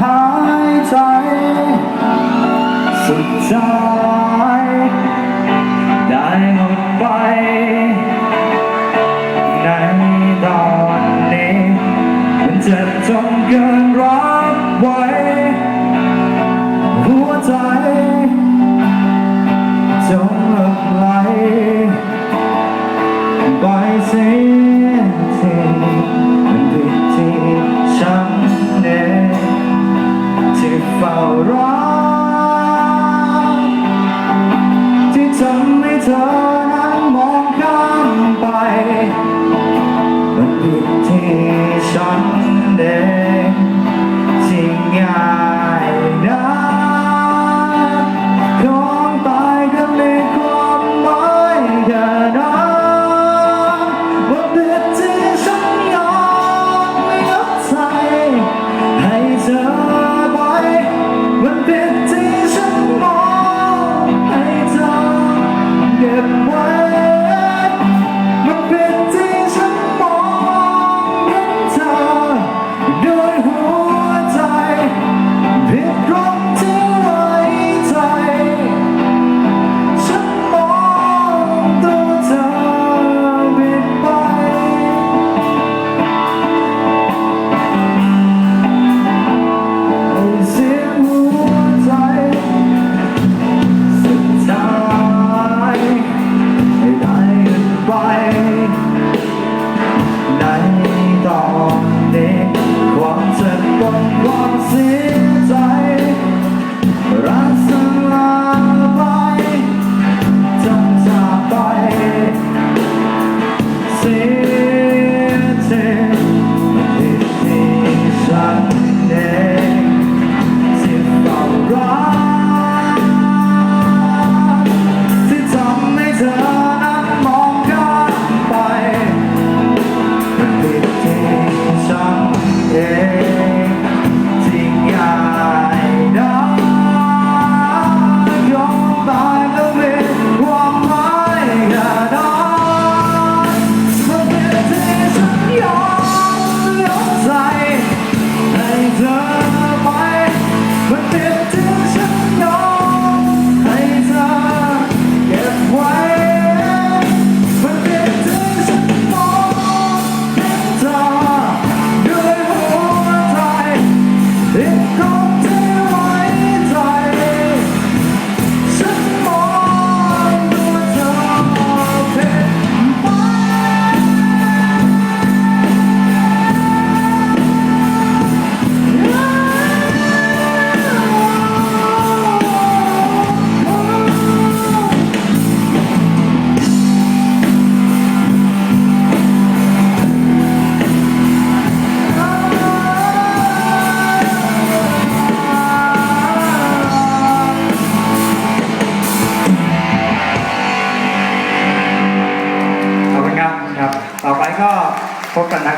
หายใจ สุดใจได้หมดไป ในตอนนี้มันเจ็บจนเกินรับไว้ หัวใจ